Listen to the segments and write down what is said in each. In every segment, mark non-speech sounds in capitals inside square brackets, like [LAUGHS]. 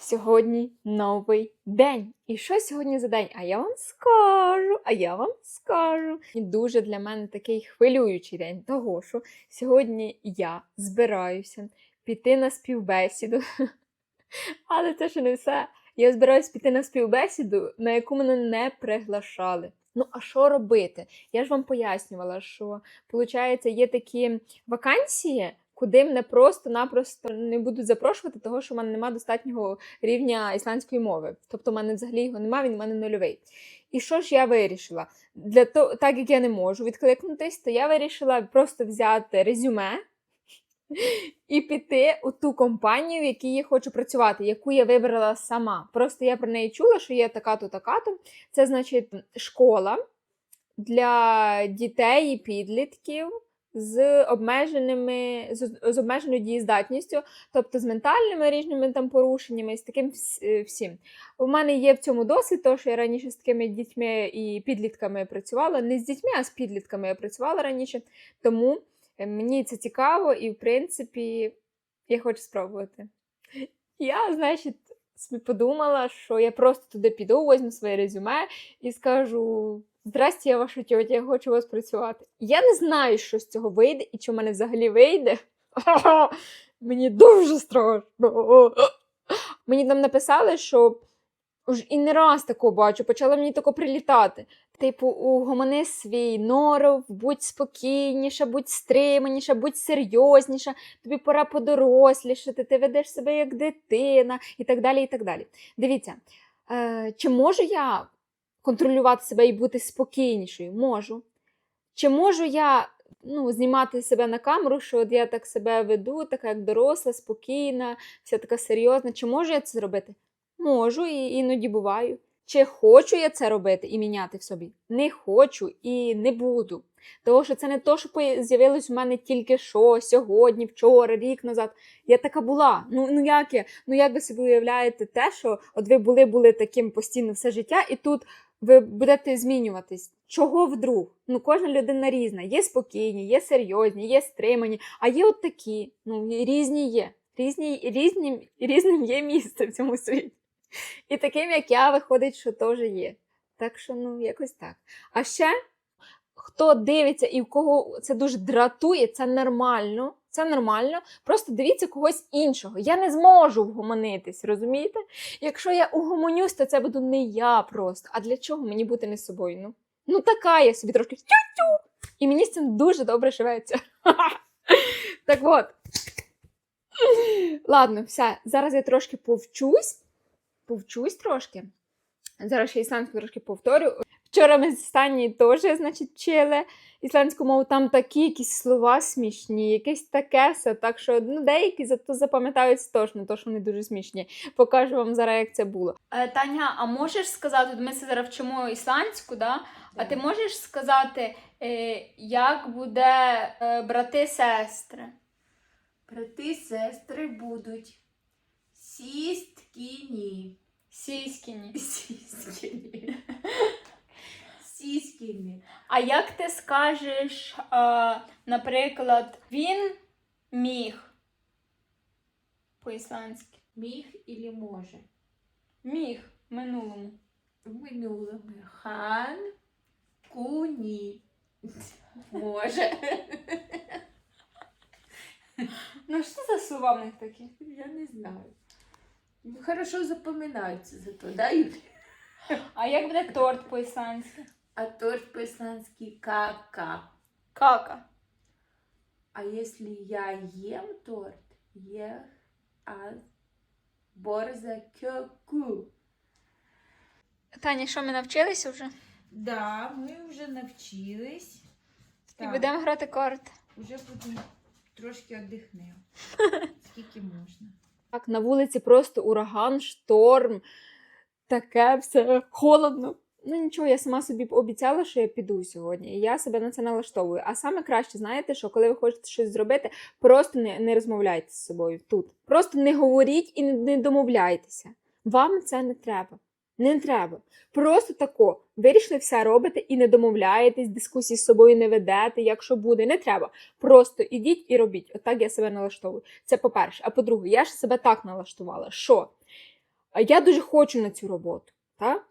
Сьогодні новий день. І що сьогодні за день? А я вам скажу, а я вам скажу. І дуже для мене такий хвилюючий день, того що сьогодні я збираюся піти на співбесіду. [LAUGHS] Але це ще не все. Я збираюся піти на співбесіду, на яку мене не приглашали. Ну, а що робити? Я ж вам пояснювала, що виходить, є такі вакансії, куди мене просто-напросто не будуть запрошувати, того що в мене немає достатнього рівня ісландської мови. Тобто, в мене взагалі його немає, він в мене нульовий. І що ж я вирішила? Для того, так як я не можу відкликнутись, то я вирішила просто взяти резюме і піти у ту компанію, в якій я хочу працювати, яку я вибрала сама. Просто я про неї чула, що є така-то, така-то. Це значить школа для дітей і підлітків. З обмеженими з, з обмеженою дієздатністю, тобто з ментальними різними там порушеннями, з таким е, всім. У мене є в цьому досвід, тому що я раніше з такими дітьми і підлітками працювала. Не з дітьми, а з підлітками я працювала раніше. Тому е, мені це цікаво, і в принципі я хочу спробувати. Я, значить, собі подумала, що я просто туди піду, возьму своє резюме і скажу: Здрасте, я ваша тьотя, я хочу у вас працювати. Я не знаю, що з цього вийде і чи в мене взагалі вийде. [LAUGHS] Мені дуже страшно. Мені там написали, що уж і не раз такого бачу, почала мені тако прилітати. Типу, угомони свій норов, будь спокійніша, будь стриманіша, будь серйозніша, тобі пора подорослішати, ти ведеш себе як дитина і так далі. і так далі. Дивіться, е, чи можу я контролювати себе і бути спокійнішою? Можу. Чи можу я ну, знімати себе на камеру, що от я так себе веду, така як доросла, спокійна, вся така серйозна. Чи можу я це зробити? Можу і іноді буваю. Чи хочу я це робити і міняти в собі? Не хочу і не буду. Тому що це не то, що з'явилось у мене тільки що, сьогодні, вчора, рік назад. Я така була. Ну, ну як я? Ну як ви собі уявляєте те, що от ви були, були таким постійно все життя, і тут ви будете змінюватись. Чого вдруг? Ну, кожна людина різна. Є спокійні, є серйозні, є стримані, а є от такі. Ну, різні є. Різні, різні, різним є місце в цьому світі. І таким, як я, виходить, що теж є. Так що, ну, якось так. А ще, хто дивиться і в кого це дуже дратує, це нормально. Це нормально. Просто дивіться когось іншого. Я не зможу вгомонитись, розумієте? Якщо я угомонюсь, то це буду не я просто. А для чого мені бути не собою? Ну, ну така я собі трошки тю-тю. І мені з цим дуже добре живеться. [LAUGHS] Так от. Ладно, все. Зараз я трошки повчусь. Повчусь трошки. Зараз ще ісландську трошки повторю. Вчора ми з Стані теж, значить, вчили ісландську мову. Там такі якісь слова смішні, якесь таке все. Так що ну, деякі зато запам'ятаються точно, то що вони дуже смішні. Покажу вам зараз, як це було. Е, Таня, а можеш сказати, ми це зараз вчимо ісландську, да? а ти можеш сказати, е, як буде е, брати-сестри? Брати, сестри будуть сісткіні. Сіськіні. Сіскіні. [LAUGHS] Сіскіні. А як ти скажеш, а, наприклад, він міг по-ісландськи? Міг ілі може. Міг в минулому. В минулому. Хан куні. Може. Ну, що за слова в них такі? Я не знаю. Ну, Хорошо запоминаються зато, да, Юлі? А як буде торт по-ісландськи? А торт по-ісландськи кака. Кака. А если я ем торт, я а борза кьоку. Таня, що ми навчилися вже? Да, ми вже навчились. І будемо грати карти. Уже будемо трошки віддихнемо. [LAUGHS] Скільки можна. Так, на вулиці просто ураган, шторм, таке все холодно. Ну нічого, я сама собі обіцяла, що я піду сьогодні, і я себе на це налаштовую. А саме краще, знаєте, що коли ви хочете щось зробити, просто не, не розмовляйте з собою тут. Просто не говоріть і не, не домовляйтеся. Вам це не треба. Не треба. Просто тако. Вирішили все робите і не домовляєтесь, дискусії з собою не ведете, якщо буде, не треба. Просто ідіть і робіть. Отак я себе налаштовую. Це по-перше. А по-друге, я ж себе так налаштувала, що я дуже хочу на цю роботу, так?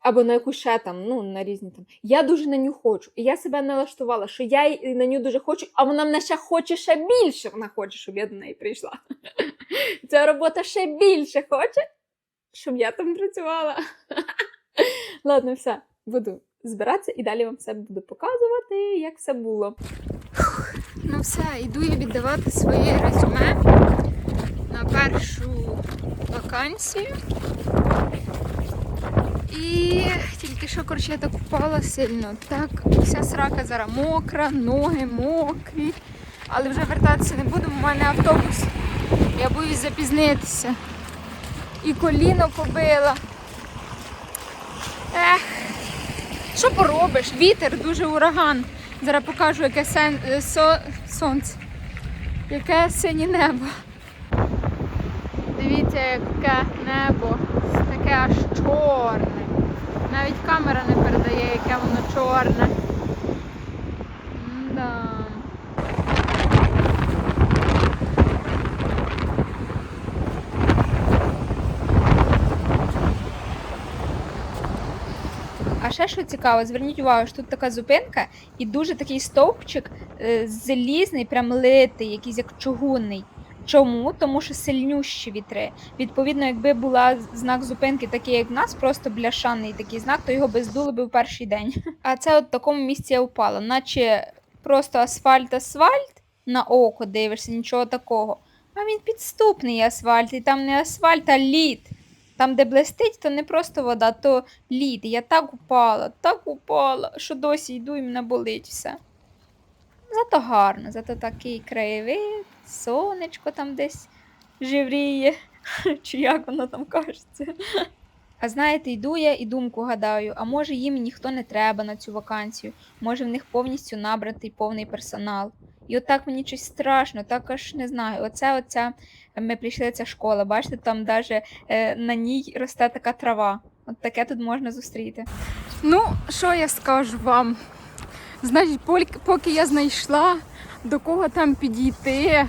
Або на яку ще там, ну, на різні там. Я дуже на нього хочу. І я себе налаштувала, що я на нього дуже хочу, а вона мене ще хоче ще більше. Вона хоче, щоб я до неї прийшла. [LAUGHS] Ця робота ще більше хоче, щоб я там працювала. [LAUGHS] Ладно, все, буду збиратися і далі вам все буду показувати, як все було. Ну все, йду я віддавати своє резюме на першу вакансію. І тільки що, коротше, я так упала сильно. Так, вся срака зараз мокра, ноги мокрі. Але вже вертатися не буду, у мене автобус. Я боюсь запізнитися. І коліно побила. Ех, що поробиш? Вітер, дуже ураган. Зараз покажу, яке сен... е, со... сонце. Яке синє небо. Дивіться, яке небо. Таке аж чорне. Навіть камера не передає, яке воно чорне. Да. Ще що цікаво, зверніть увагу, що тут така зупинка і дуже такий стовпчик е, залізний, прям литий, якийсь як чугунний. Чому? Тому що сильнющі вітри. Відповідно, якби була знак зупинки, такий як в нас, просто бляшаний такий знак, то його би здуло би в перший день. [LAUGHS] А це от в такому місці я впала, наче просто асфальт-асфальт на око дивишся, нічого такого. А він підступний асфальт, і там не асфальт, а лід. Там, де блистить, то не просто вода, то лід. Я так упала, так упала, що досі йду і мене болить все. Зато гарно, зато такий краєвид, сонечко там десь живріє, [LAUGHS] чи як воно там кажеться. А знаєте, йду я і думку гадаю, а може їм ніхто не треба на цю вакансію, може в них повністю набратий повний персонал. І отак мені щось страшно, так аж не знаю. Оце оця ми прийшли ця школа. Бачите, там даже е, на ній росте така трава. От таке тут можна зустріти. Ну, що я скажу вам? Значить, поки я знайшла, до кого там підійти.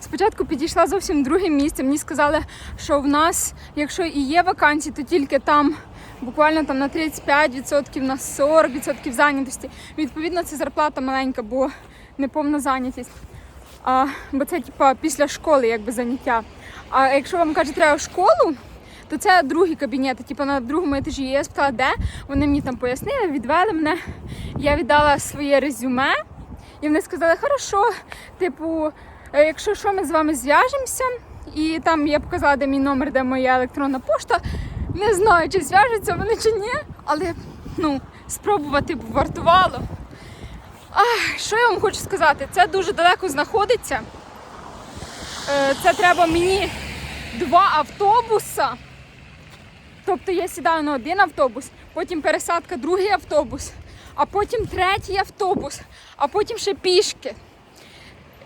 Спочатку підійшла зовсім друге місце. Мені сказали, що в нас, якщо і є вакансії, то тільки там буквально там на 35%, на 40% зайнятості. Відповідно, це зарплата маленька, бо неповна зайнятість. А, бо це типа після школи якби заняття. А якщо вам кажуть, треба школу, то це другий кабінет, типу на другому етажі. Я спитала, де вони мені там пояснили, відвели мене. Я віддала своє резюме, і вони сказали, хорошо, типу, е, якщо що, ми з вами зв'яжемося. І там я показала, де мій номер, де моя електронна пошта. Не знаю, чи зв'яжуться вони чи ні, але ну, спробувати б вартувало. Ах, що я вам хочу сказати? Це дуже далеко знаходиться. Е, Це треба мені два автобуса. Тобто я сідаю на один автобус, потім пересадка другий автобус, а потім третій автобус, а потім ще пішки.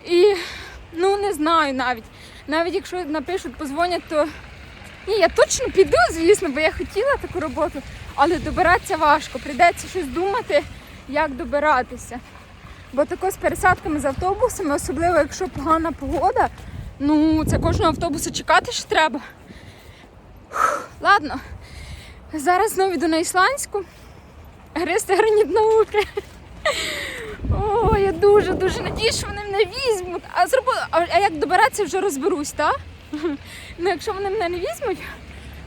І ну не знаю навіть. Навіть якщо напишуть, позвонять, то ні, я точно піду, звісно, бо я хотіла таку роботу, але добиратися важко. Прийдеться щось думати, як добиратися. Бо тако з пересадками з автобусами, особливо якщо погана погода, ну це кожного автобуса чекати ж треба. Фух, ладно, зараз знову йду на ісландську. Гристи граніт науки. О, я дуже дуже надію, що вони мене візьмуть. А зробу... а, як добиратися, вже розберусь, так? Ну, якщо вони мене не візьмуть,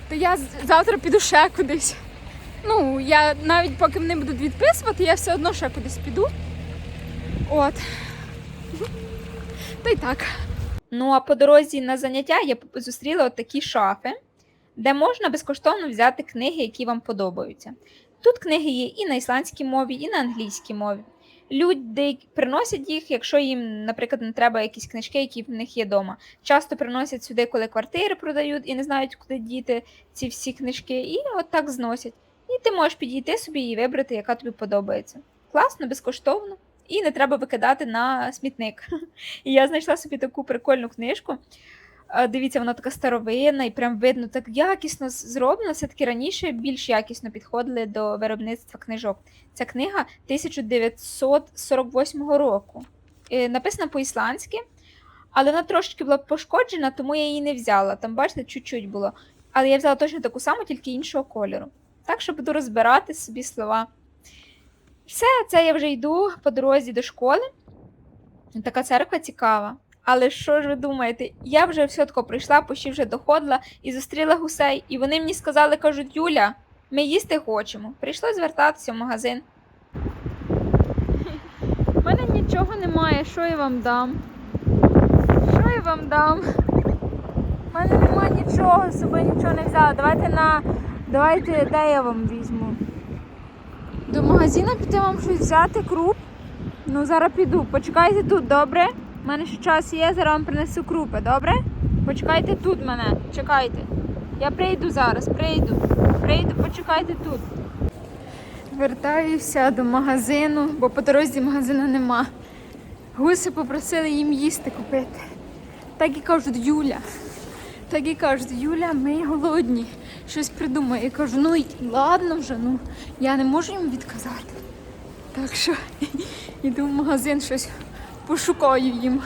то я завтра піду ще кудись. Ну, я навіть поки мене будуть відписувати, я все одно ще кудись піду. От. Та й так. Ну а по дорозі на заняття я зустріла от такі шафи, де можна безкоштовно взяти книги, які вам подобаються. Тут книги є і на ісландській мові, і на англійській мові. Люди приносять їх, якщо їм, наприклад, не треба якісь книжки, які в них є вдома. Часто приносять сюди, коли квартири продають і не знають, куди діти ці всі книжки, і от так зносять. І ти можеш підійти собі і вибрати, яка тобі подобається. Класно, безкоштовно. І не треба викидати на смітник. [LAUGHS] І я знайшла собі таку прикольну книжку. Дивіться, вона така старовинна і прям видно, так якісно з- зроблена. Все-таки раніше більш якісно підходили до виробництва книжок. Ця книга 1948 року. Е, Написана по-ісландськи, але вона трошки була пошкоджена, тому я її не взяла. Там, бачите, чуть-чуть було. але я взяла точно таку саму, тільки іншого кольору. Так що буду розбирати собі слова. Все, це я вже йду по дорозі до школи. Така церква цікава. Але що ж ви думаєте? Я вже все тако прийшла, почти вже доходила і зустріла гусей. І вони мені сказали, кажуть, Юля, ми їсти хочемо. Прийшлось звертатися в магазин. У мене нічого немає, що я вам дам? Що я вам дам? У мене немає нічого, з собою нічого не взяла. Давайте на. Давайте, де я вам візьму? До магазину піти вам щось взяти, круп. Ну, зараз піду. Почекайте тут, добре? У мене ще час є, зараз вам принесу крупи, добре? Почекайте тут мене, чекайте. Я прийду зараз, прийду. Прийду, почекайте тут. Вертаюся до магазину, бо по дорозі магазину нема. Гуси попросили їм їсти купити. Так і кажуть, Юля. Так і кажуть, Юля, ми голодні. Щось придумає. Я кажу, ну й ладно вже, ну я не можу їм відказати. Так що [LAUGHS] йду в магазин щось пошукаю їм.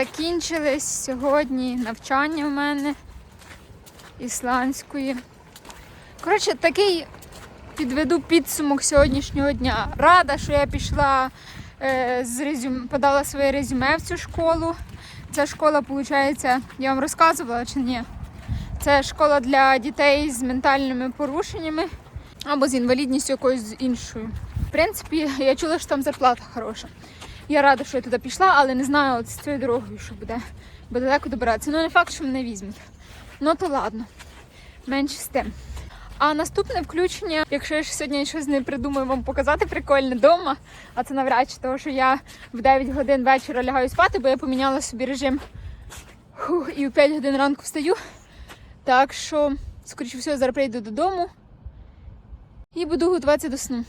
Закінчились сьогодні навчання в мене ісландської. Коротше, такий підведу підсумок сьогоднішнього дня. Рада, що я пішла е, з резюм... подала своє резюме в цю школу. Ця школа, виходить, я вам розказувала чи ні? Це школа для дітей з ментальними порушеннями або з інвалідністю якоюсь іншою. В принципі, я чула, що там зарплата хороша. Я рада, що я туди пішла, але не знаю з цією дорогою, що буде. Бо далеко добиратися. Ну, не факт, що мене візьмуть. Ну то ладно. Менше з тим. А наступне включення, якщо я ж сьогодні щось не придумаю вам показати прикольне вдома, а це навряд чи того, що я в 9 годин вечора лягаю спати, бо я поміняла собі режим Фух, і в 5 годин ранку встаю. Так що, скоріше всього, зараз прийду додому і буду готуватися до сну.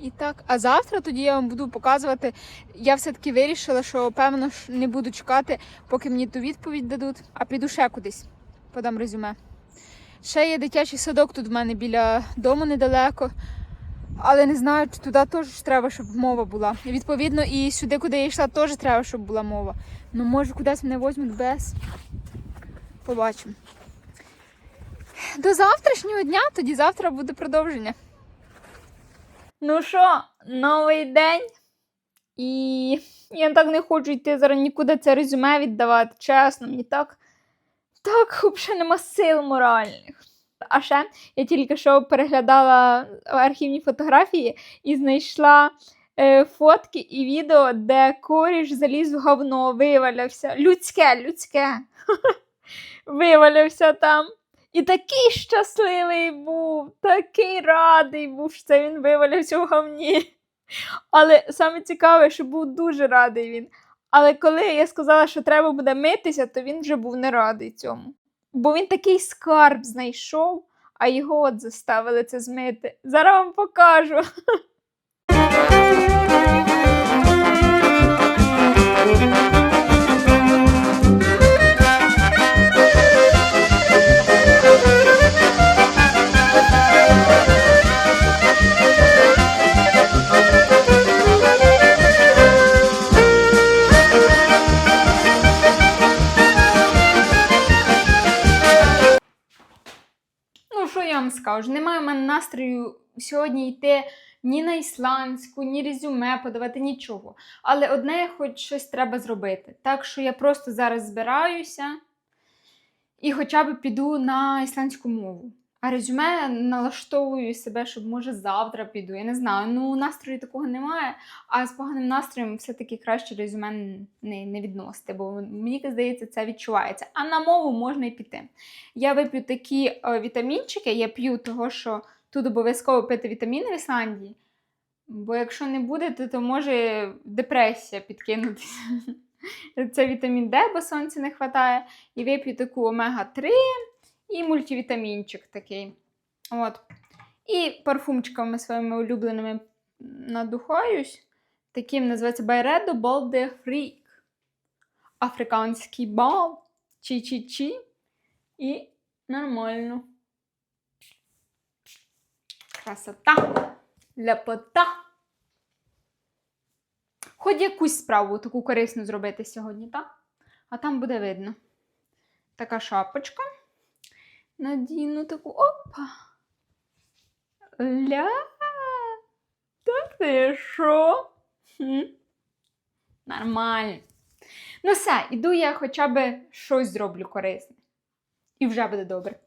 І так, а завтра тоді я вам буду показувати. Я все-таки вирішила, що певно ж не буду чекати, поки мені ту відповідь дадуть, а піду ще кудись, подам резюме. Ще є дитячий садок тут в мене біля дому недалеко. Але не знаю, чи туди теж треба, щоб мова була. І відповідно, і сюди, куди я йшла, теж треба, щоб була мова. Ну, може, кудись мене візьмуть без. Побачимо. До завтрашнього дня, тоді завтра буде продовження. Ну що, новий день? І я так не хочу йти зараз нікуди це резюме віддавати. Чесно, мені так. Так, взагалі нема сил моральних. А ще я тільки що переглядала архівні фотографії і знайшла е, фотки і відео, де коріш заліз в говно, вивалявся. Людське, людське. [LAUGHS] Вивалявся там. І такий щасливий був, такий радий був, що це він вивалився в говні. Але саме цікаве, що був дуже радий він. Але коли я сказала, що треба буде митися, то він вже був не радий цьому. Бо він такий скарб знайшов, а його от заставили це змити. Зараз вам покажу. [LAUGHS] вам скажу, немає в мене настрою сьогодні йти ні на ісландську, ні резюме подавати, нічого. Але одне, хоч щось треба зробити. Так що я просто зараз збираюся і хоча б піду на ісландську мову. А резюме налаштовую себе, щоб може завтра піду. Я не знаю. Ну настрою такого немає. А з поганим настроєм все-таки краще резюме не, не відносити, бо мені здається, це відчувається. А на мову можна і піти. Я вип'ю такі е, вітамінчики, я п'ю того, що тут обов'язково пити вітаміни в Ісландії. Бо якщо не буде, то, то може депресія підкинутися. [LAUGHS] Це вітамін Д, бо сонця не вистачає. І вип'ю таку омега-3 і мультивітамінчик такий. От. І парфумчиками своїми улюбленими надухаюсь. Таким називається Байредо де Фрік. Африканський бал. Чі-чі-чі. І нормально. Красота. Ляпота. Хоч якусь справу таку корисну зробити сьогодні, так? А там буде видно. Така шапочка. Надіну таку опа. Ля. Так ти що? Нормально. Ну все, іду я хоча б щось зроблю корисне. І вже буде добре.